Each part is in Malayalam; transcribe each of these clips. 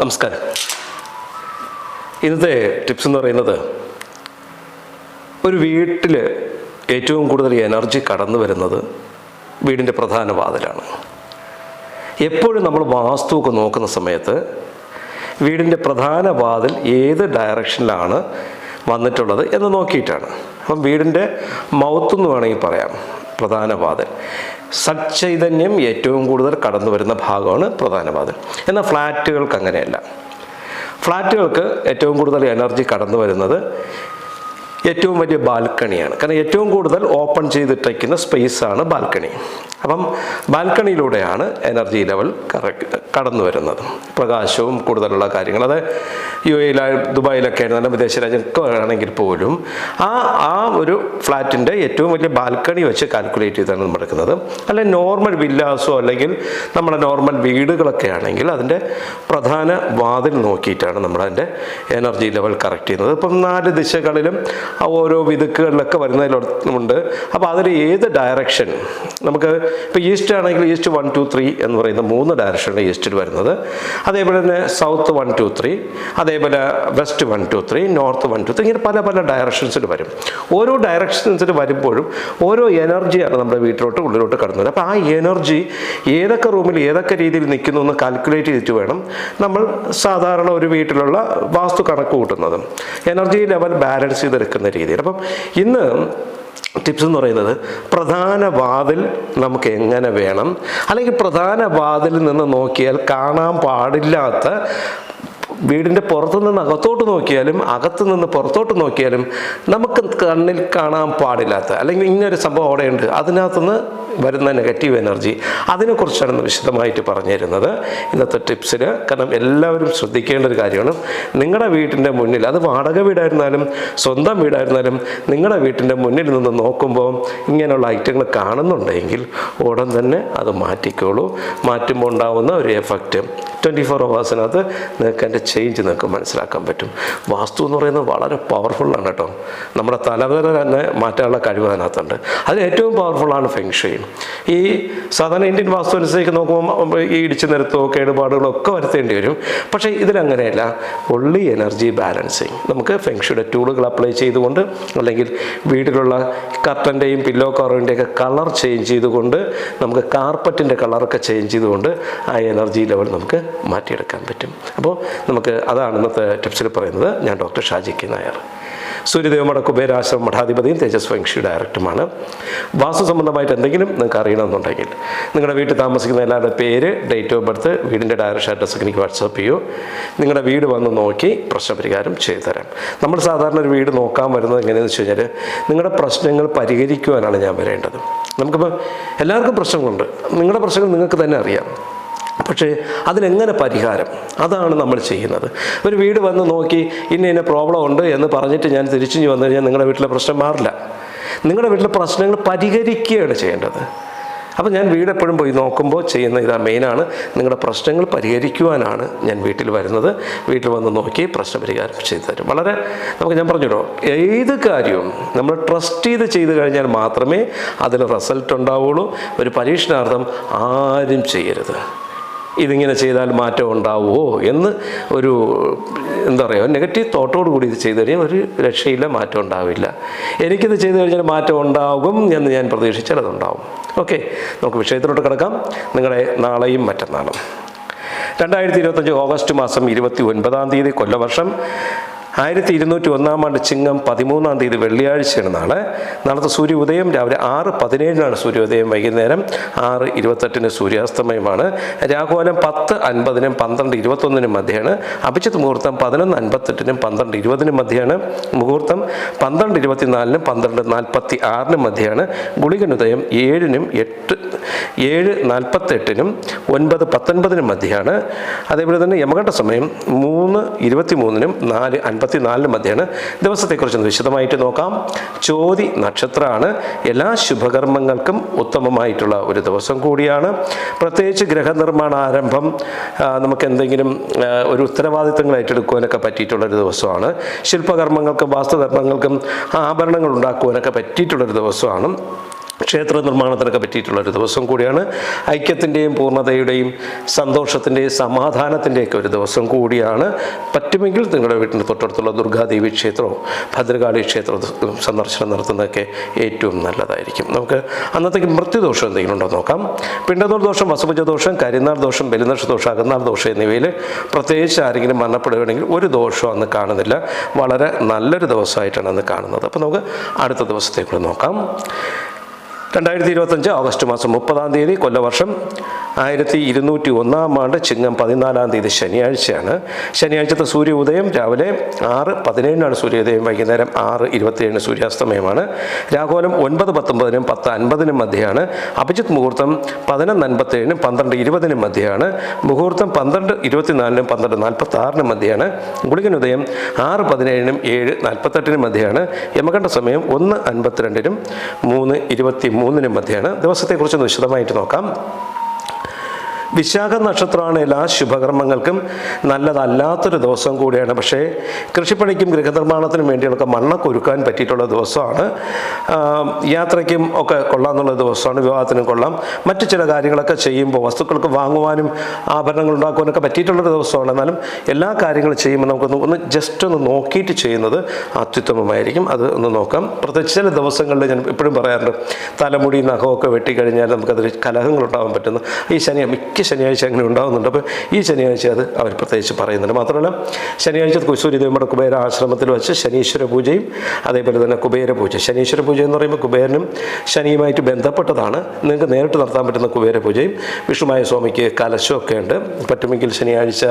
നമസ്കാരം. ഇന്നത്തെ ടിപ്സ് എന്ന് പറയുന്നത് ഒരു വീട്ടിൽ ഏറ്റവും കൂടുതൽ എനർജി കടന്നു വരുന്നത് വീടിന്റെ പ്രധാന വാതിലാണ്. എപ്പോഴും നമ്മൾ വാസ്തുവൊക്കെ നോക്കുന്ന സമയത്ത് വീടിന്റെ പ്രധാന വാതിൽ ഏത് ഡയറക്ഷനിലാണ് വന്നിട്ടുള്ളത് എന്ന് നോക്കിയിട്ടാണ്. അപ്പം വീടിന്റെ മൗത്ത് എന്ന് വേണമെങ്കിൽ പറയാം. പ്രധാന വാതിൽ സച്ചൈതന്യം ഏറ്റവും കൂടുതൽ കടന്നു വരുന്ന ഭാഗമാണ് പ്രധാന വാതിൽ എന്നാൽ ഫ്ലാറ്റുകൾക്ക് അങ്ങനെയല്ല. ഫ്ലാറ്റുകൾക്ക് ഏറ്റവും കൂടുതൽ എനർജി കടന്നു വരുന്നത് ഏറ്റവും വലിയ ബാൽക്കണിയാണ്. കാരണം ഏറ്റവും കൂടുതൽ ഓപ്പൺ ചെയ്തിട്ടേക്കുന്ന സ്പേസാണ് ബാൽക്കണി. അപ്പം ബാൽക്കണിയിലൂടെയാണ് എനർജി ലെവൽ കടന്നു വരുന്നത്. പ്രകാശവും കൂടുതലുള്ള കാര്യങ്ങൾ. അത് യു എയിൽ ദുബായിലൊക്കെ ആയിരുന്നാലും വിദേശ രാജ്യമൊക്കെ ആണെങ്കിൽ പോലും ആ ആ ഒരു ഫ്ലാറ്റിന്റെ ഏറ്റവും വലിയ ബാൽക്കണി വെച്ച് കാൽക്കുലേറ്റ് ചെയ്താണ് നമ്മൾ എടുക്കുന്നത് അല്ലെ നോർമൽ വില്ലാസോ അല്ലെങ്കിൽ നമ്മുടെ നോർമൽ വീടുകളൊക്കെ ആണെങ്കിൽ അതിന്റെ പ്രധാന വാതിൽ നോക്കിയിട്ടാണ് നമ്മൾ അതിന്റെ എനർജി ലെവൽ കറക്റ്റ് ചെയ്യുന്നത്. ഇപ്പം നാല് ദിശകളിലും ആ ഓരോ വിതുക്കുകളിലൊക്കെ വരുന്നതിലുണ്ട്. അപ്പോൾ അതിൽ ഏത് ഡയറക്ഷൻ നമുക്ക് ഇപ്പോൾ ഈസ്റ്റ് ആണെങ്കിൽ ഈസ്റ്റ് വൺ ടു ത്രീ എന്ന് പറയുന്ന മൂന്ന് ഡയറക്ഷനാണ് ഈസ്റ്റിൽ വരുന്നത്. അതേപോലെ തന്നെ സൗത്ത് വൺ ടു ത്രീ അതേപോലെ west one two three north one two three ഇങ്ങനെ പല പല ഡയറക്ഷൻസിൽ വരും. ഓരോ ഡയറക്ഷൻസിൽ വരുമ്പോഴും ഓരോ എനർജിയാണ് നമ്മുടെ വീട്ടിലോട്ട് ഉള്ളിലോട്ട് കടന്നത്. അപ്പോൾ ആ എനർജി ഏതൊക്കെ റൂമിൽ ഏതൊക്കെ രീതിയിൽ നിൽക്കുന്നു എന്ന് കാൽക്കുലേറ്റ് ചെയ്തിട്ട് വേണം നമ്മൾ സാധാരണ ഒരു വീട്ടിലുള്ള വാസ്തു കണക്ക് കൂട്ടുന്നത്. എനർജി ലെവൽ ബാലൻസ് ചെയ്തെടുക്കുന്ന രീതിയിൽ. അപ്പം ഇന്ന് ടിപ്സ് എന്ന് പറയുന്നത് പ്രധാന വാതിൽ നമുക്ക് എങ്ങനെ വേണം? അല്ലെങ്കിൽ പ്രധാന വാതിലിൽ നിന്ന് നോക്കിയാൽ കാണാൻ പാടില്ലാത്ത വീടിന്റെ പുറത്തു നിന്ന് അകത്തോട്ട് നോക്കിയാലും അകത്തു നിന്ന് പുറത്തോട്ട് നോക്കിയാലും നമുക്ക് കണ്ണിൽ കാണാൻ പാടില്ലാത്ത അല്ലെങ്കിൽ ഇങ്ങനൊരു സംഭവം അവിടെയുണ്ട്. അതിനകത്തുനിന്ന് വരുന്ന നെഗറ്റീവ് എനർജി അതിനെക്കുറിച്ചാണ് വിശദമായിട്ട് പറഞ്ഞു തരുന്നത് ഇന്നത്തെ ടിപ്സിൽ കാരണം എല്ലാവരും ശ്രദ്ധിക്കേണ്ട ഒരു കാര്യമാണ്. നിങ്ങളുടെ വീട്ടിന്റെ മുന്നിൽ അത് വാടക വീടായിരുന്നാലും സ്വന്തം വീടായിരുന്നാലും നിങ്ങളുടെ വീട്ടിന്റെ മുന്നിൽ നിന്ന് നോക്കുമ്പോൾ ഇങ്ങനെയുള്ള ഐറ്റങ്ങൾ കാണുന്നുണ്ടെങ്കിൽ ഉടൻ തന്നെ അത് മാറ്റിക്കോളൂ. മാറ്റുമ്പോൾ ഉണ്ടാവുന്ന ഒരു എഫക്റ്റ് ട്വന്റി ഫോർ അവേഴ്സിനകത്ത് നിങ്ങൾക്ക് അതിന്റെ ചേഞ്ച് നിങ്ങൾക്ക് മനസ്സിലാക്കാൻ പറ്റും. വാസ്തു എന്ന് പറയുന്നത് വളരെ പവർഫുള്ളാണ് കേട്ടോ. നമ്മുടെ തലവര തന്നെ മാറ്റാനുള്ള കഴിവ് അതിനകത്തുണ്ട്. അതിൽ ഏറ്റവും പവർഫുള്ളാണ് ഫെങ്ഷയും ഈ സാധാരണ ഇന്ത്യൻ വാസ്തു അനുസരിച്ച് നോക്കുമ്പോൾ ഈ ഇടിച്ചു നിരത്തോ കേടുപാടുകളോ ഒക്കെ വരുത്തേണ്ടി വരും. പക്ഷേ ഇതിലങ്ങനെയല്ല. ഒള്ളി എനർജി ബാലൻസിങ് നമുക്ക് ഫെങ്ഷയുടെ ടൂളുകൾ അപ്ലൈ ചെയ്തുകൊണ്ട് അല്ലെങ്കിൽ വീട്ടിലുള്ള കർട്ടന്റെയും പില്ലോ കവറിന്റെയൊക്കെ കളർ ചേഞ്ച് ചെയ്തുകൊണ്ട് നമുക്ക് കാർപ്പറ്റിന്റെ കളറൊക്കെ ചേഞ്ച് ചെയ്തുകൊണ്ട് ആ എനർജി ലെവൽ നമുക്ക് മാറ്റിയെടുക്കാൻ പറ്റും. അപ്പോൾ നമുക്ക് അതാണ് ഇന്നത്തെ ടിപ്സിൽ പറയുന്നത്. ഞാൻ ഡോക്ടർ ഷാജി കെ നായർ. സൂര്യദേവമട കുബേരാശ്രമ മഠാധിപതിയും തേജസ് വംശി ഡയറക്ടറുമാണ്. വാസ്തു സംബന്ധമായിട്ട് എന്തെങ്കിലും നിങ്ങൾക്ക് അറിയണമെന്നുണ്ടെങ്കിൽ നിങ്ങളുടെ വീട്ടിൽ താമസിക്കുന്ന എല്ലാവരുടെ പേര് ഡേറ്റ് ഓഫ് ബർത്ത് വീടിന്റെ ഡയറക്ഷൻ അഡ്രസ്സ് എനിക്ക് വാട്സപ്പ് ചെയ്യൂ. നിങ്ങളുടെ വീട് വന്ന് നോക്കി പ്രശ്നപരിഹാരം ചെയ്തു തരാം നമ്മൾ സാധാരണ ഒരു വീട് നോക്കാൻ വരുന്നത് എങ്ങനെയെന്ന് വെച്ച് കഴിഞ്ഞാൽ നിങ്ങളുടെ പ്രശ്നങ്ങൾ പരിഹരിക്കുവാനാണ് ഞാൻ വരേണ്ടത്. നമുക്കിപ്പോൾ എല്ലാവർക്കും പ്രശ്നങ്ങളുണ്ട്. നിങ്ങളുടെ പ്രശ്നങ്ങൾ നിങ്ങൾക്ക് തന്നെ അറിയാം. പക്ഷേ അതിനെങ്ങനെ പരിഹാരം? അതാണ് നമ്മൾ ചെയ്യുന്നത്. ഒരു വീട് വന്ന് നോക്കി ഇന്ന ഇന്ന പ്രോബ്ലം ഉണ്ട് എന്ന് പറഞ്ഞിട്ട് ഞാൻ തിരിച്ചു വന്നു കഴിഞ്ഞാൽ നിങ്ങളുടെ വീട്ടിലെ പ്രശ്നം മാറില്ല. നിങ്ങളുടെ വീട്ടിലെ പ്രശ്നങ്ങൾ പരിഹരിക്കുകയാണ് ചെയ്യേണ്ടത്. അപ്പോൾ ഞാൻ വീട് എപ്പോഴും പോയി നോക്കുമ്പോൾ ചെയ്യുന്ന ഇതാ മെയിനാണ് നിങ്ങളുടെ പ്രശ്നങ്ങൾ പരിഹരിക്കുവാനാണ് ഞാൻ വീട്ടിൽ വരുന്നത്. വീട്ടിൽ വന്ന് നോക്കി പ്രശ്ന പരിഹാരം ചെയ്തു തരും. വളരെ നമുക്ക് ഞാൻ പറഞ്ഞിട്ടോ ഏത് കാര്യവും നമ്മൾ ട്രസ്റ്റ് ചെയ്ത് ചെയ്ത് കഴിഞ്ഞാൽ മാത്രമേ അതിന് റിസൾട്ട് ഉണ്ടാവുള്ളൂ. ഒരു പരീക്ഷണാർത്ഥം ആരും ചെയ്യരുത്. ഇതിങ്ങനെ ചെയ്താൽ മാറ്റം ഉണ്ടാവുമോ എന്ന് ഒരു എന്താ പറയുക നെഗറ്റീവ് തോട്ടോട് കൂടി ഇത് ചെയ്തു കഴിഞ്ഞാൽ ഒരു രക്ഷയില്ല മാറ്റം ഉണ്ടാവില്ല. എനിക്കിത് ചെയ്തു കഴിഞ്ഞാൽ മാറ്റം ഉണ്ടാകും എന്ന് ഞാൻ പ്രതീക്ഷിച്ചാൽ അതുണ്ടാവും. ഓക്കെ നമുക്ക് വിഷയത്തിലോട്ട് കിടക്കാം. നിങ്ങളുടെ നാളെയും മറ്റന്നാളും. രണ്ടായിരത്തി ഇരുപത്തഞ്ച് ഓഗസ്റ്റ് മാസം ഇരുപത്തി ഒൻപതാം തീയതി കൊല്ലവർഷം. ആയിരത്തി ഇരുന്നൂറ്റി ഒന്നാം ആണ്ട് ചിങ്ങം പതിമൂന്നാം തീയതി വെള്ളിയാഴ്ചയാണ് നാളെ. നാളത്തെ സൂര്യ ഉദയം രാവിലെ ആറ് പതിനേഴിനാണ് സൂര്യോദയം. വൈകുന്നേരം ആറ് ഇരുപത്തെട്ടിന് സൂര്യാസ്തമയമാണ്. രാഘോലം പത്ത് അൻപതിനും പന്ത്രണ്ട് ഇരുപത്തൊന്നിനും മധ്യയാണ് അഭിജിത്ത് മുഹൂർത്തം പതിനൊന്ന് അൻപത്തെട്ടിനും പന്ത്രണ്ട് ഇരുപതിനും മധ്യയാണ് മുഹൂർത്തം പന്ത്രണ്ട് ഇരുപത്തിനാലിനും പന്ത്രണ്ട് നാൽപ്പത്തി ആറിനും മധ്യയാണ് ഗുളികനുദയം ഏഴിനും എട്ട് ഏഴ് നാൽപ്പത്തെട്ടിനും ഒൻപത് പത്തൊൻപതിനും മധ്യയാണ് അതേപോലെ തന്നെ യമകണ്ഠ സമയം മൂന്ന് ഇരുപത്തി മൂന്നിനും നാല് അൻപത്തി നാലിനും മധ്യയാണ് ദിവസത്തെക്കുറിച്ച് ഒന്ന് വിശദമായിട്ട് നോക്കാം. ചോതി നക്ഷത്രമാണ്. എല്ലാ ശുഭകർമ്മങ്ങൾക്കും ഉത്തമമായിട്ടുള്ള ഒരു ദിവസം കൂടിയാണ്. പ്രത്യേകിച്ച് ഗ്രഹനിർമ്മാണ ആരംഭം നമുക്ക് എന്തെങ്കിലും ഒരു ഉത്തരവാദിത്തങ്ങൾ ഏറ്റെടുക്കുവാനൊക്കെ പറ്റിയിട്ടുള്ള ഒരു ദിവസമാണ്. ശില്പകർമ്മങ്ങൾക്കും വാസ്തുകർമ്മങ്ങൾക്കും ആഭരണങ്ങൾ ഉണ്ടാക്കുവാനൊക്കെ പറ്റിയിട്ടുള്ളൊരു ദിവസമാണ്. ക്ഷേത്ര നിർമ്മാണത്തിനൊക്കെ പറ്റിയിട്ടുള്ള ഒരു ദിവസം കൂടിയാണ്. ഐക്യത്തിന്റെയും പൂർണതയുടെയും സന്തോഷത്തിന്റെയും സമാധാനത്തിന്റെയൊക്കെ ഒരു ദിവസം കൂടിയാണ്. പറ്റുമെങ്കിൽ നിങ്ങളുടെ വീട്ടിന്റെ തൊട്ടടുത്തുള്ള ദുർഗാദേവി ക്ഷേത്രവും ഭദ്രകാളി ക്ഷേത്രവും സന്ദർശനം നടത്തുന്നതൊക്കെ ഏറ്റവും നല്ലതായിരിക്കും. നമുക്ക് അന്നത്തേക്ക് മൃത്യുദോഷം എന്തെങ്കിലും ഉണ്ടോ നോക്കാം. പിണ്ടതോൾ ദോഷം വസഭുജ ദോഷം കരിനാൾ ദോഷം ബലിനക്ഷ ദോഷം അകന്നാൾ ദോഷം എന്നിവയിൽ പ്രത്യേകിച്ച് ആരെങ്കിലും മരണപ്പെടുകയാണെങ്കിൽ ഒരു ദോഷവും അന്ന് കാണുന്നില്ല. വളരെ നല്ലൊരു ദിവസമായിട്ടാണ് അന്ന് കാണുന്നത്. അപ്പോൾ നമുക്ക് അടുത്ത ദിവസത്തേക്കൂടെ നോക്കാം. രണ്ടായിരത്തി ഇരുപത്തഞ്ച് ഓഗസ്റ്റ് മാസം മുപ്പതാം തീയതി കൊല്ലവർഷം ആയിരത്തി ഇരുന്നൂറ്റി ഒന്നാം ആണ്ട് ചിങ്ങം പതിനാലാം തീയതി ശനിയാഴ്ചയാണ്. ശനിയാഴ്ചത്തെ സൂര്യ ഉദയം രാവിലെ ആറ് പതിനേഴിനാണ് സൂര്യോദയം വൈകുന്നേരം ആറ് ഇരുപത്തിയേഴിന് സൂര്യാസ്തമയമാണ്. രാഘോലം ഒൻപത് പത്തൊമ്പതിനും പത്ത് അൻപതിനും മധ്യയാണ്. അഭിജിത് മുഹൂർത്തം പതിനൊന്ന് അൻപത്തേഴിനും പന്ത്രണ്ട് ഇരുപതിനും മധ്യയാണ്. മുഹൂർത്തം പന്ത്രണ്ട് ഇരുപത്തിനാലിനും പന്ത്രണ്ട് നാൽപ്പത്തി ആറിനും മധ്യയാണ്. ഗുളികൻ ഉദയം ആറ് പതിനേഴിനും ഏഴ് നാൽപ്പത്തെട്ടിനും മധ്യയാണ്. യമകണ്ഠ സമയം ഒന്ന് അൻപത്തിരണ്ടിനും മൂന്ന് ഇരുപത്തി മൂന്നിനും മധ്യയാണ്. ദിവസത്തെക്കുറിച്ചൊന്ന് വിശദമായിട്ട് നോക്കാം. വിശാഖ നക്ഷത്രമാണ് എല്ലാ ശുഭകർമ്മങ്ങൾക്കും നല്ലതല്ലാത്തൊരു ദിവസം കൂടിയാണ്. പക്ഷേ കൃഷിപ്പണിക്കും ഗൃഹനിർമ്മാണത്തിനും വേണ്ടിയുള്ള മണ്ണൊക്കെ ഒരുക്കാൻ പറ്റിയിട്ടുള്ള ദിവസമാണ്. യാത്രയ്ക്കും ഒക്കെ കൊള്ളാമെന്നുള്ള ദിവസമാണ് വിവാഹത്തിനും കൊള്ളാം. മറ്റു ചില കാര്യങ്ങളൊക്കെ ചെയ്യുമ്പോൾ വസ്തുക്കൾക്ക് വാങ്ങുവാനും ആഭരണങ്ങൾ ഉണ്ടാക്കുവാനൊക്കെ പറ്റിയിട്ടുള്ളൊരു ദിവസമാണ്. എന്നാലും എല്ലാ കാര്യങ്ങളും ചെയ്യുമ്പോൾ നമുക്കൊന്ന് ഒന്ന് ജസ്റ്റ് ഒന്ന് നോക്കിയിട്ട് ചെയ്യുന്നത് അത്യുത്തമമായിരിക്കും. അത് ഒന്ന് നോക്കാം. പ്രത്യേകിച്ച് ചില ദിവസങ്ങളിൽ ഞാൻ എപ്പോഴും പറയാറുണ്ട് തലമുടി നഖമൊക്കെ വെട്ടിക്കഴിഞ്ഞാൽ നമുക്കതിൽ കലഹങ്ങൾ ഉണ്ടാകാൻ പറ്റുന്നു. ഈ ശനി മിക്ക ശനിയാഴ്ച അങ്ങനെ ഉണ്ടാകുന്നുണ്ട് അപ്പോൾ ഈ ശനിയാഴ്ച അത് അവർ പ്രത്യേകിച്ച് പറയുന്നുണ്ട്. മാത്രമല്ല ശനിയാഴ്ച കുസൂരിദേവയുടെ കുബേര ആശ്രമത്തിൽ വെച്ച് ശനീശ്വര പൂജയും അതേപോലെ തന്നെ കുബേര പൂജ. ശനീശ്വര പൂജ എന്ന് പറയുമ്പോൾ കുബേരനും ശനിയുമായിട്ട് ബന്ധപ്പെട്ടതാണ്. നിങ്ങൾക്ക് നേരിട്ട് നടത്താൻ പറ്റുന്ന കുബേര പൂജയും വിഷ്ണുമായ സ്വാമിക്ക് കലശമൊക്കെ ഉണ്ട്. പറ്റുമെങ്കിൽ ശനിയാഴ്ച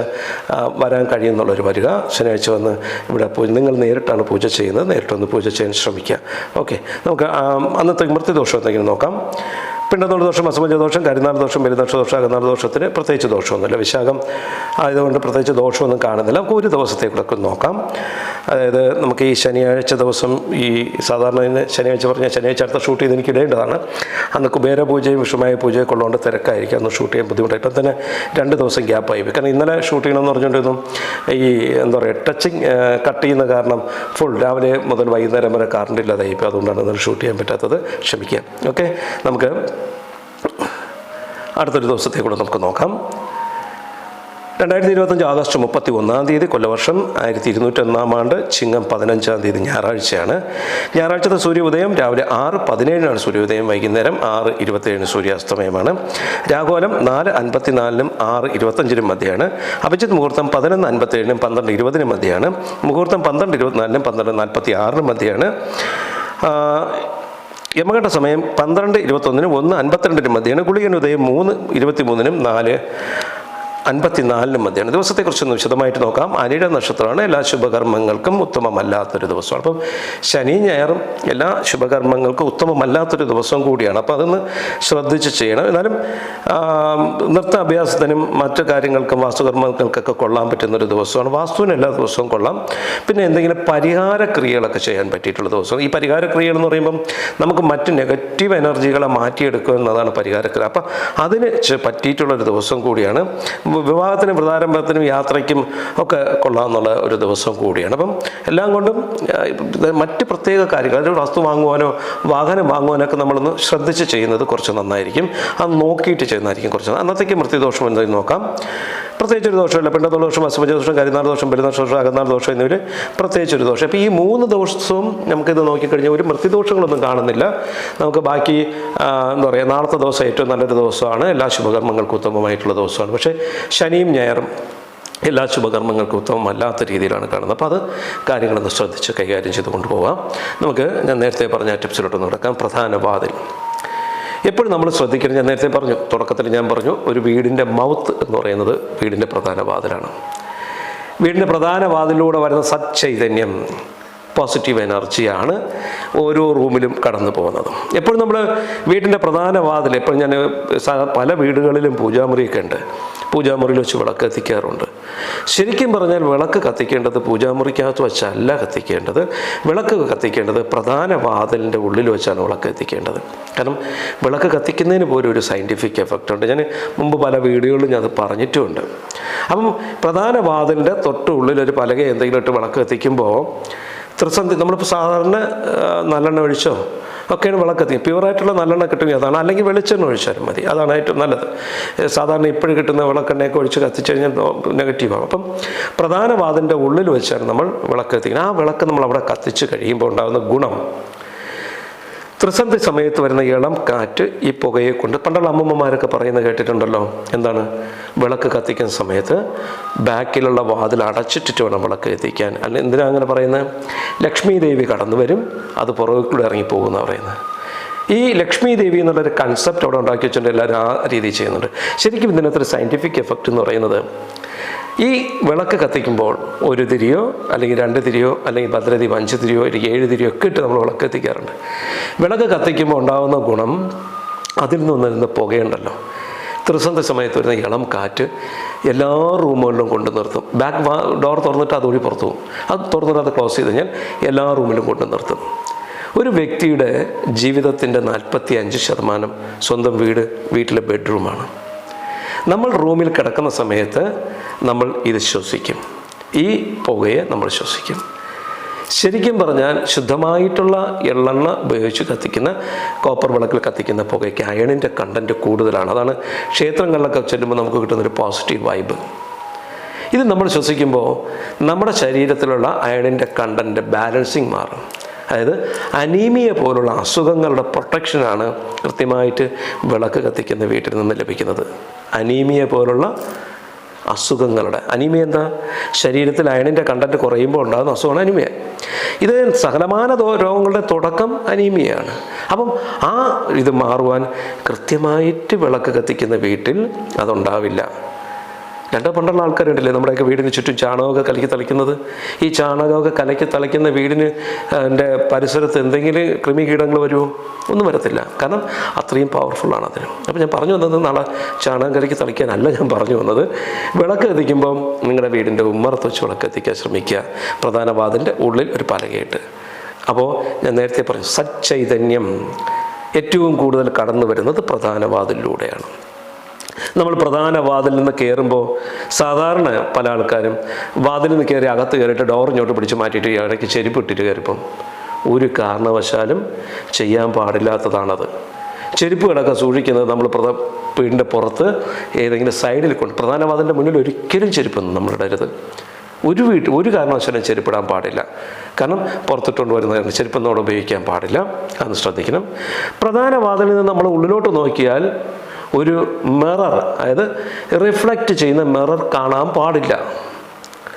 വരാൻ കഴിയുന്നുള്ളവർ വരിക. ശനിയാഴ്ച വന്ന് ഇവിടെ പൂജ നിങ്ങൾ നേരിട്ടാണ് പൂജ ചെയ്യുന്നത്. നേരിട്ട് വന്ന് പൂജ ചെയ്യാൻ ശ്രമിക്കുക. ഓക്കെ. നമുക്ക് അന്നത്തെ മൃത്യുദോഷം എന്തെങ്കിലും നോക്കാം. പിണ്ടത്തോട് ദോഷം അസമജ ദോഷം കരിനാൾ ദോഷം ബലിദോഷ ദോഷം അകന്നാൾ ദോഷത്തിന് പ്രത്യേകിച്ച് ദോഷമൊന്നുമില്ല. വിശാഖം ആയതുകൊണ്ട് പ്രത്യേകിച്ച് ദോഷമൊന്നും കാണുന്നില്ല. നമുക്ക് ഒരു ദിവസത്തേക്കൂടെ നോക്കാം. അതായത് നമുക്ക് ഈ ശനിയാഴ്ച ദിവസം ഈ സാധാരണ ശനിയാഴ്ച പറഞ്ഞാൽ ശനിയാഴ്ച അടുത്ത ഷൂട്ട് ചെയ്ത് എനിക്ക് ഇടേണ്ടതാണ്. അന്ന് കുബേര പൂജയും വിഷുമായ പൂജയൊക്കെ ഉള്ളതുകൊണ്ട് തിരക്കായിരിക്കും. അന്ന് ഷൂട്ട് ചെയ്യാൻ ബുദ്ധിമുട്ടായി. ഇപ്പം തന്നെ രണ്ട് ദിവസം ഗ്യാപ്പായി പോയി. കാരണം ഇന്നലെ ഷൂട്ട് ചെയ്യണമെന്ന് പറഞ്ഞുകൊണ്ടിരുന്നു. ഈ എന്താ പറയുക ടച്ചിങ് കട്ട് ചെയ്യുന്ന കാരണം ഫുൾ രാവിലെ മുതൽ വൈകുന്നേരം വരെ കറണ്ട് ഇല്ലാതായി. ഇപ്പോൾ അതുകൊണ്ടാണ് ഇന്നലെ ഷൂട്ട് ചെയ്യാൻ പറ്റാത്തത്. ക്ഷമിക്കാം. ഓക്കെ നമുക്ക് അടുത്തൊരു ദിവസത്തെ കൂടെ നമുക്ക് നോക്കാം. രണ്ടായിരത്തി ഇരുപത്തഞ്ച് ആഗസ്റ്റ് മുപ്പത്തി ഒന്നാം തീയതി കൊല്ലവർഷം ആയിരത്തി ഇരുന്നൂറ്റൊന്നാം ആണ്ട് ചിങ്ങം പതിനഞ്ചാം തീയതി ഞായറാഴ്ചയാണ്. ഞായറാഴ്ചത്തെ സൂര്യോദയം രാവിലെ ആറ് പതിനേഴിനാണ് സൂര്യോദയം വൈകുന്നേരം ആറ് ഇരുപത്തേഴിന് സൂര്യാസ്തമയമാണ്. രാഘോലം നാല് അൻപത്തിനാലിനും ആറ് ഇരുപത്തഞ്ചിനും മധ്യയാണ്. അഭിജിത് മുഹൂർത്തം പതിനൊന്ന് അൻപത്തേഴിനും പന്ത്രണ്ട് ഇരുപതിനും മധ്യയാണ്. മുഹൂർത്തം പന്ത്രണ്ട് ഇരുപത്തിനാലിനും പന്ത്രണ്ട് നാൽപ്പത്തി ആറിനും മധ്യയാണ് യമഘട്ട സമയം പന്ത്രണ്ട് ഇരുപത്തൊന്നിനും ഒന്ന് അൻപത്തിരണ്ടിനും മധ്യേന ഗുളികൻ ഉദയം മൂന്ന് ഇരുപത്തിമൂന്നിനും നാല്. അൻപത്തിനാലിനും മധ്യാണ്. ദിവസത്തെക്കുറിച്ചൊന്ന് വിശദമായിട്ട് നോക്കാം. അനിഴ നക്ഷത്രമാണ്. എല്ലാ ശുഭകർമ്മങ്ങൾക്കും ഉത്തമമല്ലാത്തൊരു ദിവസമാണ്. അപ്പം ശനി ഞായറും എല്ലാ ശുഭകർമ്മങ്ങൾക്കും ഉത്തമമല്ലാത്തൊരു ദിവസം കൂടിയാണ്. അപ്പോൾ അതൊന്ന് ശ്രദ്ധിച്ച് ചെയ്യണം. എന്നാലും നൃത്ത അഭ്യാസത്തിനും മറ്റു കാര്യങ്ങൾക്കും വാസ്തുകർമ്മങ്ങൾക്കൊക്കെ കൊള്ളാൻ പറ്റുന്ന ഒരു ദിവസമാണ്. വാസ്തുവിന് എല്ലാ ദിവസവും കൊള്ളാം. പിന്നെ എന്തെങ്കിലും പരിഹാര ക്രിയകളൊക്കെ ചെയ്യാൻ പറ്റിയിട്ടുള്ള ദിവസം. ഈ പരിഹാര ക്രിയകൾ എന്ന് പറയുമ്പം നമുക്ക് മറ്റ് നെഗറ്റീവ് എനർജികളെ മാറ്റിയെടുക്കുക എന്നതാണ് പരിഹാരക്രിയ. അപ്പം അതിന് പറ്റിയിട്ടുള്ളൊരു ദിവസം കൂടിയാണ് വിവാഹത്തിനും വൃതാരംഭത്തിനും യാത്രയ്ക്കും ഒക്കെ കൊള്ളാമെന്നുള്ള ഒരു ദിവസം കൂടിയാണ്. അപ്പം എല്ലാം കൊണ്ടും മറ്റ് പ്രത്യേക കാര്യങ്ങൾ അതായത് വസ്തു വാങ്ങുവാനോ വാഹനം വാങ്ങുവാനോ ഒക്കെ നമ്മളൊന്ന് ശ്രദ്ധിച്ച് ചെയ്യുന്നത് കുറച്ച് നന്നായിരിക്കും. അത് നോക്കിയിട്ട് ചെയ്യുന്നതായിരിക്കും കുറച്ച് അന്നത്തേക്ക് മൃത്യുദോഷം എന്തെങ്കിലും നോക്കാം. പ്രത്യേകിച്ച് ഒരു ദോഷമില്ല. പിണ്ടത്തോള ദോഷം അസുഭജ ദോഷം കരിനാൾ ദോഷം പെരുന്നാൾ ദോഷം അകന്നാൾ ദോഷം എന്നിവർ പ്രത്യേകിച്ച് ഒരു ദോഷം. അപ്പോൾ ഈ മൂന്ന് ദിവസവും നമുക്കിത് നോക്കിക്കഴിഞ്ഞാൽ ഒരു മൃത്യുദോഷങ്ങളൊന്നും കാണുന്നില്ല. നമുക്ക് ബാക്കി എന്താ പറയുക നാളത്തെ ദിവസം ഏറ്റവും നല്ലൊരു ദിവസമാണ്. എല്ലാ ശുഭകർമ്മങ്ങൾക്കും ഉത്തമമായിട്ടുള്ള ദിവസമാണ്. പക്ഷേ ശനിയും ഞായറും എല്ലാ ശുഭകർമ്മങ്ങൾക്കും ഉത്തമമല്ലാത്ത രീതിയിലാണ് കാണുന്നത്. അപ്പോൾ അത് കാര്യങ്ങളൊന്ന് ശ്രദ്ധിച്ച് കൈകാര്യം ചെയ്ത് കൊണ്ടുപോകാം നമുക്ക് ഞാൻ നേരത്തെ പറഞ്ഞ ടിപ്സിലോട്ടൊന്ന് നടക്കാം പ്രധാന വാതിൽ. എപ്പോഴും നമ്മൾ ശ്രദ്ധിക്കണം. ഞാൻ നേരത്തെ പറഞ്ഞു തുടക്കത്തിൽ ഞാൻ പറഞ്ഞു ഒരു വീടിന്റെ മൗത്ത് എന്ന് പറയുന്നത് വീടിന്റെ പ്രധാന വാതിലാണ്. വീടിന്റെ പ്രധാന വാതിലൂടെ വരുന്ന സച്ചൈതന്യം പോസിറ്റീവ് എനർജിയാണ് ഓരോ റൂമിലും കടന്നു പോകുന്നത്. എപ്പോഴും നമ്മൾ വീടിന്റെ പ്രധാന വാതിൽ എപ്പോഴും ഞാൻ പല വീടുകളിലും പൂജാമുറിയൊക്കെ ഉണ്ട്. പൂജാമുറിയിൽ വെച്ച് വിളക്ക് കത്തിക്കാറുണ്ട്. ശരിക്കും പറഞ്ഞാൽ വിളക്ക് കത്തിക്കേണ്ടത് പൂജാമുറിക്കകത്ത് വെച്ചല്ല കത്തിക്കേണ്ടത്. വിളക്ക് കത്തിക്കേണ്ടത് പ്രധാന വാതിലിന്റെ ഉള്ളിൽ വെച്ചാണ് വിളക്ക് കത്തിക്കേണ്ടത്. കാരണം വിളക്ക് കത്തിക്കുന്നതിന് പോലും ഒരു സയന്റിഫിക് എഫക്റ്റ് ഉണ്ട്. ഞാൻ മുമ്പ് പല വീഡിയോകളിലും ഞാൻ അത് പറഞ്ഞിട്ടുമുണ്ട്. അപ്പം പ്രധാന വാതിലിന്റെ തൊട്ട് ഒരു പലക എന്തെങ്കിലും ഇട്ട് വിളക്ക് കത്തിക്കുമ്പോൾ ത്രിസന്ധി നമ്മളിപ്പോൾ സാധാരണ നല്ലെണ്ണ ഒഴിച്ചോ ഒക്കെയാണ് വിളക്കത്തി പ്യുവറായിട്ടുള്ള നല്ലെണ്ണ കിട്ടുമെങ്കിൽ അതാണ്. അല്ലെങ്കിൽ വെളിച്ചെണ്ണ ഒഴിച്ചാലും മതി. അതാണ് ഏറ്റവും നല്ലത്. സാധാരണ ഇപ്പോഴും കിട്ടുന്ന വിളക്കെണ്ണയൊക്കെ ഒഴിച്ച് കത്തിച്ച് കഴിഞ്ഞാൽ നെഗറ്റീവാണ് അപ്പം പ്രധാന വാതിന്റെ ഉള്ളിൽ വെച്ചാണ് നമ്മൾ വിളക്ക് കത്തിക്കുന്നത് ആ വിളക്ക് നമ്മൾ അവിടെ കത്തിച്ച് കഴിയുമ്പോൾ ഉണ്ടാകുന്ന ഗുണം. ത്രിസന്ധി സമയത്ത് വരുന്ന ഇളം കാറ്റ് ഈ പുകയെ കൊണ്ട് പണ്ടുള്ള അമ്മമ്മമാരൊക്കെ പറയുന്നത് കേട്ടിട്ടുണ്ടല്ലോ. എന്താണ്? വിളക്ക് കത്തിക്കുന്ന സമയത്ത് ബാക്കിലുള്ള വാതിൽ അടച്ചിട്ടിട്ട് വേണം വിളക്ക് കത്തിക്കാൻ. അല്ല എന്തിനാ അങ്ങനെ പറയുന്നത് ലക്ഷ്മി ദേവി കടന്നു വരും അത് പുറകിലൂടെ ഇറങ്ങി പോകുന്ന പറയുന്നത് ഈ ലക്ഷ്മി ദേവി എന്നുള്ളൊരു കൺസെപ്റ്റ് അവിടെ ഉണ്ടാക്കി വെച്ചിട്ടുണ്ട് എല്ലാവരും ആ രീതിയിൽ ചെയ്യുന്നുണ്ട്. ശരിക്കും ഇതിനകത്തൊരു സയന്റിഫിക് എഫക്റ്റ് എന്ന് പറയുന്നത് ഈ വിളക്ക് കത്തിക്കുമ്പോൾ ഒരു തിരിയോ അല്ലെങ്കിൽ രണ്ട് തിരിയോ അല്ലെങ്കിൽ ഭദ്രദീപം അഞ്ച് തിരിയോ അല്ലെങ്കിൽ ഏഴ് തിരിയോ ഒക്കെ ഇട്ട് നമ്മൾ വിളക്ക് കത്തിക്കാറുണ്ട്. വിളക്ക് കത്തിക്കുമ്പോൾ ഉണ്ടാകുന്ന ഗുണം അതിൽ നിന്ന് പുകയുണ്ടല്ലോ. ത്രിസന്ധ സമയത്ത് വരുന്ന ഇളം കാറ്റ് എല്ലാ റൂമുകളിലും കൊണ്ടു നിർത്തും. ബാക്ക് ഡോർ തുറന്നിട്ട് അത് ഒഴി പുറത്തു പോകും. അത് തുറന്നിട്ട് അത് ക്ലോസ് ചെയ്ത് കഴിഞ്ഞാൽ എല്ലാ റൂമിലും കൊണ്ടു നിർത്തും. ഒരു വ്യക്തിയുടെ ജീവിതത്തിന്റെ നാൽപ്പത്തി അഞ്ച് ശതമാനം സ്വന്തം വീട് വീട്ടിലെ ബെഡ്റൂമാണ് നമ്മൾ റൂമിൽ കിടക്കുന്ന സമയത്ത് നമ്മൾ ഇത് ശ്വസിക്കും. ഈ പുകയെ നമ്മൾ ശ്വസിക്കും. ശരിക്കും പറഞ്ഞാൽ ശുദ്ധമായിട്ടുള്ള എള്ളെണ്ണ ഉപയോഗിച്ച് കത്തിക്കുന്ന കോപ്പർ വിളക്കിൽ കത്തിക്കുന്ന പുകയ്ക്ക് അയണിന്റെ കണ്ടന്റ് കൂടുതലാണ്. അതാണ് ക്ഷേത്രങ്ങളിലൊക്കെ ചെല്ലുമ്പോൾ നമുക്ക് കിട്ടുന്നൊരു പോസിറ്റീവ് വൈബ് ഇത് നമ്മൾ ശ്വസിക്കുമ്പോൾ നമ്മുടെ ശരീരത്തിലുള്ള അയണിന്റെ കണ്ടന്റ് ബാലൻസിങ് മാറും. അതായത് അനീമിയ പോലുള്ള അസുഖങ്ങളുടെ പ്രൊട്ടക്ഷനാണ് കൃത്യമായിട്ട് വിളക്ക് കത്തിക്കുന്ന വീട്ടിൽ നിന്ന് ലഭിക്കുന്നത്. അനീമിയ പോലുള്ള അസുഖങ്ങളുടെ. അനീമിയ എന്താ? ശരീരത്തിൽ അയണിന്റെ കണ്ടന്റ് കുറയുമ്പോൾ ഉണ്ടാകുന്ന അസുഖമാണ് അനീമിയ. ഇത് സകലമാന രോഗങ്ങളുടെ തുടക്കം അനീമിയാണ് അപ്പം ആ ഇത് മാറുവാൻ കൃത്യമായിട്ട് വിളക്ക് കത്തിക്കുന്ന വീട്ടിൽ അതുണ്ടാവില്ല. രണ്ടോ പണ്ടുള്ള ആൾക്കാരുണ്ടല്ലേ നമ്മുടെയൊക്കെ വീടിന് ചുറ്റും ചാണകമൊക്കെ കലക്കി തളിക്കുന്നത്? ഈ ചാണകമൊക്കെ കലക്കി തളിക്കുന്ന വീടിന് എന്റെ പരിസരത്ത് എന്തെങ്കിലും കൃമികീടങ്ങൾ വരുമോ? ഒന്നും വരത്തില്ല. കാരണം അത്രയും പവർഫുള്ളാണ് അതിന്. അപ്പോൾ ഞാൻ പറഞ്ഞു വന്നത് നാളെ ചാണകം കലക്കി തളിക്കാനല്ല ഞാൻ പറഞ്ഞു വന്നത്. വിളക്ക് കത്തിക്കുമ്പം നിങ്ങളുടെ വീടിന്റെ ഉമ്മറത്ത് വെച്ച് വിളക്ക് കത്തിക്കാൻ ശ്രമിക്കുക. പ്രധാന വാതിന്റെ ഉള്ളിൽ ഒരു പലകയിട്ട്. അപ്പോൾ ഞാൻ നേരത്തെ പറഞ്ഞു സച്ചൈതന്യം ഏറ്റവും കൂടുതൽ കടന്നു വരുന്നത് പ്രധാന വാതിലിലൂടെയാണ്. നമ്മൾ പ്രധാന വാതിൽ നിന്ന് കയറുമ്പോൾ സാധാരണ പല ആൾക്കാരും വാതിലിൽ നിന്ന് കയറി അകത്ത് കയറിയിട്ട് ഡോറിഞ്ഞോട്ട് പിടിച്ച് മാറ്റിയിട്ട് ഇടയ്ക്ക് ചെരുപ്പ് ഇട്ടിട്ട് കയറിപ്പം ഒരു കാരണവശാലും ചെയ്യാൻ പാടില്ലാത്തതാണത്. ചെരുപ്പുകളൊക്കെ സൂക്ഷിക്കുന്നത് നമ്മൾ പ്രധ വീടിന്റെ പുറത്ത് ഏതെങ്കിലും സൈഡിൽ കൊണ്ട് പ്രധാന വാതിലിന്റെ മുന്നിൽ ഒരിക്കലും ചെരുപ്പൊന്നും നമ്മളിടരുത് ഒരു വീട്ടിൽ ഒരു കാരണവശാലും ചെരുപ്പിടാൻ പാടില്ല. കാരണം പുറത്തിട്ടുകൊണ്ട് വരുന്ന ചെരുപ്പൊന്നും അവിടെ ഉപയോഗിക്കാൻ പാടില്ല. അതൊന്ന് ശ്രദ്ധിക്കണം. പ്രധാന വാതിലിൽ നിന്ന് നമ്മൾ ഉള്ളിലോട്ട് നോക്കിയാൽ ഒരു മിറർ അതായത് റിഫ്ലക്റ്റ് ചെയ്യുന്ന മിറർ കാണാൻ പാടില്ല.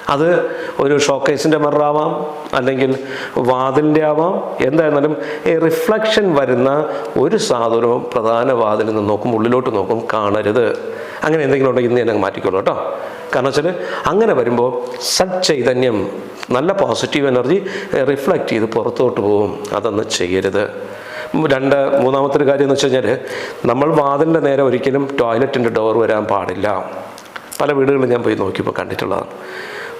അത് ഒരു ഷോക്കേസിന്റെ മിററാവാം അല്ലെങ്കിൽ വാതിലിന്റെ ആവാം. എന്തായിരുന്നാലും ഈ റിഫ്ലക്ഷൻ വരുന്ന ഒരു സാധനവും പ്രധാന വാതിലിൽ നിന്ന് നോക്കും ഉള്ളിലോട്ട് നോക്കും കാണരുത്. അങ്ങനെ എന്തെങ്കിലും ഉണ്ടെങ്കിൽ ഇന്ന് തന്നെ മാറ്റിക്കോളൂ കേട്ടോ. കാരണം വെച്ചാൽ അങ്ങനെ വരുമ്പോൾ സച്ചൈതന്യം നല്ല പോസിറ്റീവ് എനർജി റിഫ്ലക്റ്റ് ചെയ്ത് പുറത്തോട്ട് പോകും. അതൊന്ന് ചെയ്യരുത്. രണ്ട് മൂന്നാമത്തെ ഒരു കാര്യം എന്ന് വെച്ച് കഴിഞ്ഞാൽ നമ്മൾ വാതിലിന്റെ നേരെ ഒരിക്കലും ടോയ്ലറ്റിന്റെ ഡോർ വരാൻ പാടില്ല. പല വീടുകളിലും ഞാൻ പോയി നോക്കിയപ്പോൾ കണ്ടിട്ടുള്ളതാണ്.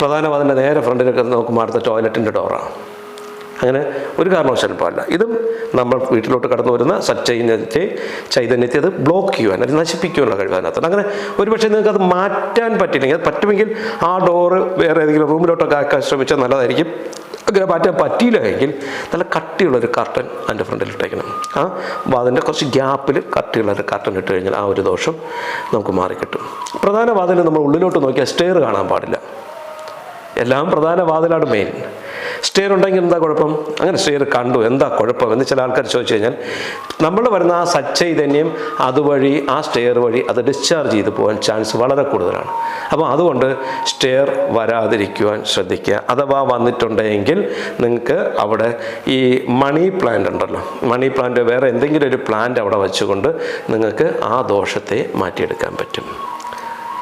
പ്രധാന വാതിലിന്റെ നേരെ ഫ്രണ്ടിലൊക്കെ നോക്കുമ്പോൾ അടുത്ത ടോയ്ലറ്റിന്റെ ഡോറാണ് അങ്ങനെ ഒരു കാരണവശാലും പാടില്ല. ഇതും നമ്മൾ വീട്ടിലോട്ട് കടന്നു വരുന്ന സച്ചൈന്യത്തെ ചൈതന്യത്തെ അത് ബ്ലോക്ക് ചെയ്യുവാൻ അത് നശിപ്പിക്കുവാനുള്ള കഴിവ് അതിനകത്തുണ്ട് അങ്ങനെ ഒരുപക്ഷെ നിങ്ങൾക്ക് അത് മാറ്റാൻ പറ്റില്ലെങ്കിൽ അത് പറ്റുമെങ്കിൽ ആ ഡോറ് വേറെ ഏതെങ്കിലും റൂമിലോട്ടൊക്കെ ആക്കാൻ ശ്രമിച്ചാൽ നല്ലതായിരിക്കും. അങ്ങനെ മാറ്റാൻ പറ്റിയില്ല എങ്കിൽ നല്ല കട്ടിയുള്ളൊരു കർട്ടൻ അതിന്റെ ഫ്രണ്ടിൽ ഇട്ടേക്കണം. ആ വാതിലിന്റെ കുറച്ച് ഗ്യാപ്പിൽ കട്ടിയുള്ളൊരു കർട്ടൻ ഇട്ട് കഴിഞ്ഞാൽ ആ ഒരു ദോഷം നമുക്ക് മാറിക്കിട്ടും. പ്രധാന വാതിൽ നമ്മൾ ഉള്ളിലോട്ട് നോക്കിയാൽ സ്റ്റെയർ കാണാൻ പാടില്ല. എല്ലാം പ്രധാന വാതിലാണ് മെയിൻ സ്റ്റെയർ ഉണ്ടെങ്കിൽ എന്താ കുഴപ്പം? അങ്ങനെ സ്റ്റെയർ കണ്ടു. എന്താ കുഴപ്പം എന്ന് ചില ആൾക്കാർ ചോദിച്ചു കഴിഞ്ഞാൽ നമ്മൾ വരുന്ന ആ സച്ചൈതന്യം അതുവഴി ആ സ്റ്റെയർ വഴി അത് ഡിസ്ചാർജ് ചെയ്ത് പോകാൻ ചാൻസ് വളരെ കൂടുതലാണ്. അപ്പോൾ അതുകൊണ്ട് സ്റ്റെയർ വരാതിരിക്കുവാൻ ശ്രദ്ധിക്കുക. അഥവാ വന്നിട്ടുണ്ടെങ്കിൽ നിങ്ങൾക്ക് അവിടെ ഈ മണി പ്ലാന്റ് ഉണ്ടല്ലോ. മണി പ്ലാന്റ് വേറെ എന്തെങ്കിലും ഒരു പ്ലാന്റ് അവിടെ വെച്ചുകൊണ്ട് നിങ്ങൾക്ക് ആ ദോഷത്തെ മാറ്റിയെടുക്കാൻ പറ്റും.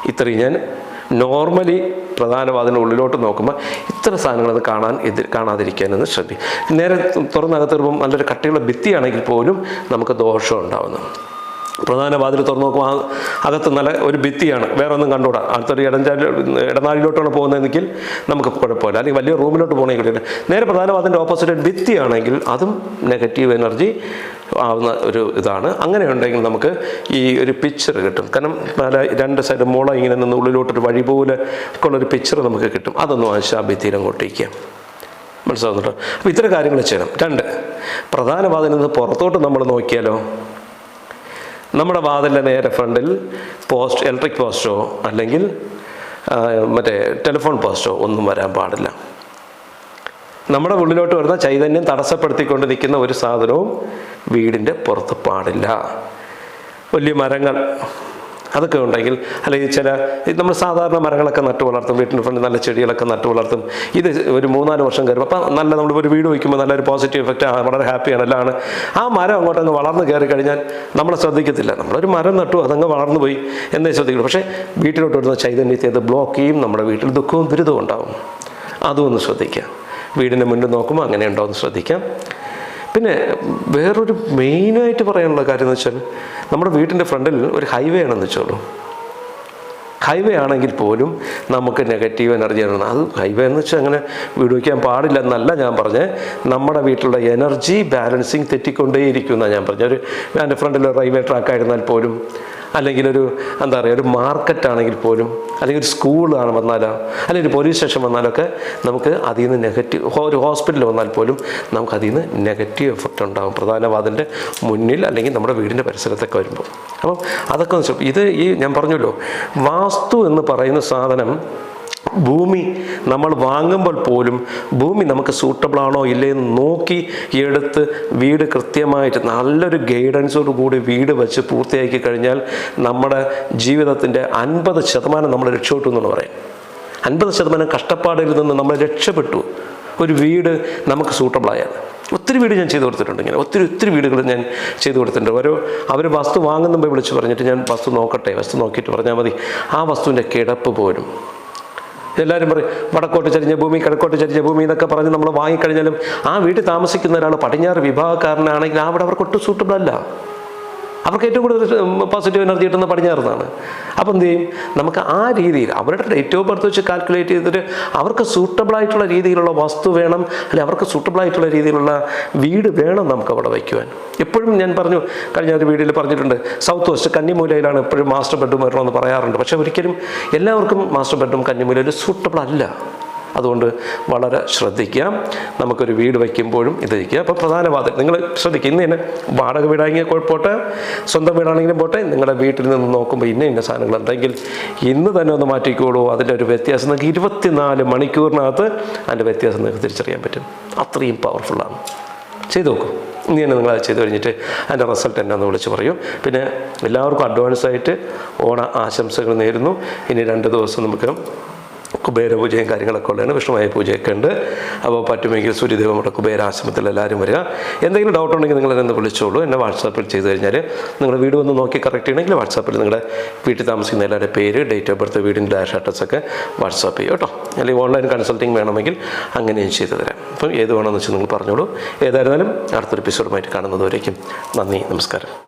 ഇത്രയും ഞാൻ നോർമലി പ്രധാനവാദിന് ഉള്ളിലോട്ട് നോക്കുമ്പോൾ ഇത്ര സാധനങ്ങൾ അത് കാണാൻ എതിർ കാണാതിരിക്കാനെന്ന് ശ്രദ്ധിക്കും നേരെ തുറന്നകത്ത് വരുമ്പം നല്ലൊരു കട്ടിയുള്ള ഭിത്തിയാണെങ്കിൽ പോലും നമുക്ക് ദോഷം ഉണ്ടാവുന്നു. പ്രധാന വാതിൽ തുറന്നു നോക്കുമ്പോൾ ആ അകത്ത് നല്ല ഒരു ഭിത്തിയാണ്. വേറെ ഒന്നും കണ്ടുകൂടാ. അടുത്തൊരു ഇടഞ്ചാലി ഇടനാഴിയിലോട്ടാണ് പോകുന്നതെങ്കിൽ നമുക്ക് കുഴപ്പമില്ല. അല്ലെങ്കിൽ വലിയ റൂമിലോട്ട് പോകണമെങ്കിൽ നേരെ പ്രധാന വാതിന്റെ ഓപ്പോസിറ്റ് ഭിത്തിയാണെങ്കിൽ അതും നെഗറ്റീവ് എനർജി ആവുന്ന ഒരു ഇതാണ്. അങ്ങനെ ഉണ്ടെങ്കിൽ നമുക്ക് ഈ ഒരു പിക്ചർ കിട്ടും. കാരണം നല്ല രണ്ട് സൈഡ് മുള ഇങ്ങനെ നിന്ന് ഉള്ളിലോട്ടൊരു വഴി പോലെ ഉള്ളൊരു പിക്ചർ നമുക്ക് കിട്ടും. അതൊന്ന് വാങ്ങിച്ച് ആ ഭിത്തിയിലും മനസ്സിലാവുന്നുണ്ടോ? അപ്പോൾ ഇത്തരം കാര്യങ്ങൾ ചെയ്യണം. രണ്ട് പ്രധാന വാതിൽ നിന്ന് പുറത്തോട്ട് നമ്മൾ നോക്കിയാലോ? നമ്മുടെ വാതിലിന്റെ നേരെ ഫ്രണ്ടിൽ പോസ്റ്റ് ഇലക്ട്രിക് പോസ്റ്റോ അല്ലെങ്കിൽ മറ്റേ ടെലിഫോൺ പോസ്റ്റോ ഒന്നും വരാൻ പാടില്ല. നമ്മുടെ ഉള്ളിലോട്ട് വരുന്ന ചൈതന്യം തടസ്സപ്പെടുത്തിക്കൊണ്ട് നിൽക്കുന്ന ഒരു സാധനവും വീടിന്റെ പുറത്ത് പാടില്ല. വലിയ മരങ്ങൾ അതൊക്കെ ഉണ്ടെങ്കിൽ അല്ലെങ്കിൽ ചില നമ്മൾ സാധാരണ മരങ്ങളൊക്കെ നട്ടു വളർത്തും വീട്ടിന്റെ ഫ്രണ്ട് നല്ല ചെടികളൊക്കെ നട്ടു വളർത്തും. ഇത് ഒരു മൂന്നാൽ വർഷം കയറും അപ്പം നല്ല നമ്മൾ ഒരു വീട് വയ്ക്കുമ്പോൾ നല്ലൊരു പോസിറ്റീവ് എഫക്റ്റ് വളരെ ഹാപ്പിയാണ് എല്ലാം ആ മരം അങ്ങോട്ടങ്ങ് വളർന്നു കയറി കഴിഞ്ഞാൽ നമ്മളെ ശ്രദ്ധിക്കത്തില്ല. നമ്മളൊരു മരം നട്ടു അതങ്ങ് വളർന്നു പോയി എന്നേ ശ്രദ്ധിക്കുള്ളൂ. പക്ഷേ വീട്ടിലോട്ട് വരുന്ന ചൈതന്യത്തെ അത് ബ്ലോക്ക് ചെയ്യും നമ്മുടെ വീട്ടിൽ ദുഃഖവും ദുരിതവും ഉണ്ടാവും. അതും ഒന്ന് ശ്രദ്ധിക്കുക. വീടിന്റെ മുന്നിൽ നോക്കുമ്പോൾ അങ്ങനെ ഉണ്ടോ എന്ന് ശ്രദ്ധിക്കാം. പിന്നെ വേറൊരു മെയിനായിട്ട് പറയാനുള്ള കാര്യം എന്ന് വെച്ചാൽ നമ്മുടെ വീട്ടിന്റെ ഫ്രണ്ടിൽ ഒരു ഹൈവേ ആണെന്ന് വെച്ചോളൂ. ഹൈവേ ആണെങ്കിൽ പോലും നമുക്ക് നെഗറ്റീവ് എനർജി ആണ്. അത് ഹൈവേ എന്ന് വെച്ചാൽ അങ്ങനെ വീട് വയ്ക്കാൻ പാടില്ല എന്നല്ല ഞാൻ പറഞ്ഞത് നമ്മുടെ വീട്ടിലുള്ള എനർജി ബാലൻസിങ് തെറ്റിക്കൊണ്ടേയിരിക്കും എന്നാണ് ഞാൻ പറഞ്ഞത് ഒരു എന്റെ ഫ്രണ്ടിൽ റെയിൽവേ ട്രാക്ക് ആയിരുന്നാൽ പോലും അല്ലെങ്കിൽ ഒരു എന്താ പറയുക ഒരു മാർക്കറ്റ് ആണെങ്കിൽ പോലും അല്ലെങ്കിൽ ഒരു സ്കൂളാണ് വന്നാലോ അല്ലെങ്കിൽ ഒരു പോലീസ് സ്റ്റേഷൻ വന്നാലൊക്കെ നമുക്ക് അതിൽ നിന്ന് നെഗറ്റീവ് ഒരു ഹോസ്പിറ്റൽ വന്നാൽ പോലും നമുക്ക് അതിൽ നിന്ന് നെഗറ്റീവ് എഫക്റ്റ് ഉണ്ടാകും പ്രധാന വാതിന്റെ മുന്നിൽ അല്ലെങ്കിൽ നമ്മുടെ വീടിന്റെ പരിസരത്തൊക്കെ വരുമ്പോൾ. അപ്പം അതൊക്കെ ഇത് ഈ ഞാൻ പറഞ്ഞല്ലോ വാസ്തു എന്ന് പറയുന്ന സാധനം ഭൂമി നമ്മൾ വാങ്ങുമ്പോൾ പോലും ഭൂമി നമുക്ക് സൂട്ടബിൾ ആണോ ഇല്ലേ എന്ന് നോക്കി എടുത്ത് വീട് കൃത്യമായിട്ട് നല്ലൊരു ഗൈഡൻസോട് കൂടി വീട് വെച്ച് പൂർത്തിയാക്കി കഴിഞ്ഞാൽ നമ്മുടെ ജീവിതത്തിന്റെ അൻപത് ശതമാനം നമ്മൾ രക്ഷപ്പെട്ടു എന്നാണ് പറയാം അൻപത് ശതമാനം കഷ്ടപ്പാടിൽ നിന്ന് നമ്മൾ രക്ഷപ്പെട്ടു. ഒരു വീട് നമുക്ക് സൂട്ടബിളായാൽ ഒത്തിരി വീട് ഞാൻ ചെയ്തു കൊടുത്തിട്ടുണ്ട് ഇങ്ങനെ. ഒത്തിരി ഒത്തിരി വീടുകൾ ഞാൻ ചെയ്തു കൊടുത്തിട്ടുണ്ട്. ഓരോ അവർ വസ്തു വാങ്ങുന്നുമ്പോൾ വിളിച്ച് പറഞ്ഞിട്ട് ഞാൻ വസ്തു നോക്കട്ടെ വസ്തു നോക്കിയിട്ട് പറഞ്ഞാൽ മതി. ആ വസ്തുവിന്റെ കിടപ്പ് പോലും എല്ലാവരും പറയും വടക്കോട്ട് ചരിഞ്ഞ ഭൂമി കിഴക്കോട്ട് ചരിഞ്ഞ ഭൂമി എന്നൊക്കെ പറഞ്ഞ് നമ്മൾ വാങ്ങിക്കഴിഞ്ഞാലും ആ വീട്ടിൽ താമസിക്കുന്ന ഒരാൾ പടിഞ്ഞാറ് വിഭാഗക്കാരനാണെങ്കിൽ അവിടെ അവർക്ക് ഒട്ടും സൂട്ടബിൾ അല്ല. അവർക്ക് ഏറ്റവും കൂടുതൽ പോസിറ്റീവ് എനർജി കിട്ടുന്ന പടിഞ്ഞാറുന്നാണ്. അപ്പോൾ എന്ത് ചെയ്യും? നമുക്ക് ആ രീതിയിൽ അവരുടെ ഡേറ്റ് ഓഫ് ബർത്ത് വെച്ച് കാൽക്കുലേറ്റ് ചെയ്തിട്ട് അവർക്ക് സൂട്ടബിൾ ആയിട്ടുള്ള രീതിയിലുള്ള വസ്തു വേണം അല്ലെങ്കിൽ അവർക്ക് സൂട്ടബിൾ ആയിട്ടുള്ള രീതിയിലുള്ള വീട് വേണം നമുക്ക് അവിടെ വയ്ക്കുവാൻ. എപ്പോഴും ഞാൻ പറഞ്ഞു കഴിഞ്ഞ ഒരു വീഡിയോയിൽ പറഞ്ഞിട്ടുണ്ട് സൗത്ത് വെസ്റ്റ് കന്നിമൂലയിലാണ് എപ്പോഴും മാസ്റ്റർ ബെഡ്റൂം വരണമെന്ന് പറയാറുണ്ട്. പക്ഷേ ഒരിക്കലും എല്ലാവർക്കും മാസ്റ്റർ ബെഡ്റൂം കന്നിമൂലയിൽ സൂട്ടബിൾ അല്ല. അതുകൊണ്ട് വളരെ ശ്രദ്ധിക്കാം നമുക്കൊരു വീട് വയ്ക്കുമ്പോഴും ഇത് ഇരിക്കുക. അപ്പോൾ പ്രധാന വാതിൽ നിങ്ങൾ ശ്രദ്ധിക്കുക. ഇന്ന് തന്നെ വാടക വീടാണെങ്കിൽ കുഴപ്പമോട്ടെ സ്വന്തം വീടാണെങ്കിലും പോട്ടെ. നിങ്ങളുടെ വീട്ടിൽ നിന്ന് നോക്കുമ്പോൾ ഇന്ന ഇന്ന സാധനങ്ങൾ ഉണ്ടെങ്കിൽ ഇന്ന് തന്നെ ഒന്ന് മാറ്റിക്കോളൂ. അതിന്റെ ഒരു വ്യത്യാസം നിങ്ങൾക്ക് ഇരുപത്തിനാല് മണിക്കൂറിനകത്ത് അതിന്റെ വ്യത്യാസം നിങ്ങൾക്ക് തിരിച്ചറിയാൻ പറ്റും. അത്രയും പവർഫുള്ളാണ് ചെയ്തു നോക്കൂ. ഇനി തന്നെ നിങ്ങളത് ചെയ്ത് കഴിഞ്ഞിട്ട് അതിന്റെ റിസൾട്ട് എന്നെ ഒന്ന് വിളിച്ച് പറയും. പിന്നെ എല്ലാവർക്കും അഡ്വാൻസ് ആയിട്ട് ഓണ ആശംസകൾ നേരുന്നു. ഇനി രണ്ട് ദിവസം നമുക്ക് കുബേര പൂജയും കാര്യങ്ങളൊക്കെ ഉള്ളതാണ്. വിഷ്ണുമായ പൂജയൊക്കെ ഉണ്ട്. അപ്പോൾ പറ്റുമെങ്കിൽ സൂര്യദേവമുടെ കുബേരാശ്രമത്തിൽ എല്ലാവരും വരിക. എന്തെങ്കിലും ഡൗട്ട് ഉണ്ടെങ്കിൽ നിങ്ങൾ എന്നെ വിളിച്ചോളൂ. എന്നെ വാട്സാപ്പിൽ ചെയ്ത് കഴിഞ്ഞാൽ നിങ്ങൾ വീട് വന്ന് നോക്കി കറക്റ്റ് ചെയ്യണമെങ്കിൽ വാട്സാപ്പിൽ നിങ്ങളുടെ വീട്ടിൽ താമസിക്കുന്ന എല്ലാവരുടെ പേര് ഡേറ്റ് ഓഫ് ബർത്ത് വീടിന്റെ ഡാഷ് അഡ്രസ്സൊക്കെ വാട്സാപ്പ് ചെയ്യും കേട്ടോ. അല്ലെങ്കിൽ ഓൺലൈൻ കൺസൾട്ടിങ് വേണമെങ്കിൽ അങ്ങനെയും ചെയ്തു തരാം. അപ്പം ഏത് വേണമെന്ന് വെച്ചാൽ നിങ്ങൾ പറഞ്ഞോളൂ. ഏതായിരുന്നാലും അടുത്തൊരു എപ്പിസോഡുമായിട്ട് കാണുന്നതുവരേക്കും നന്ദി നമസ്കാരം.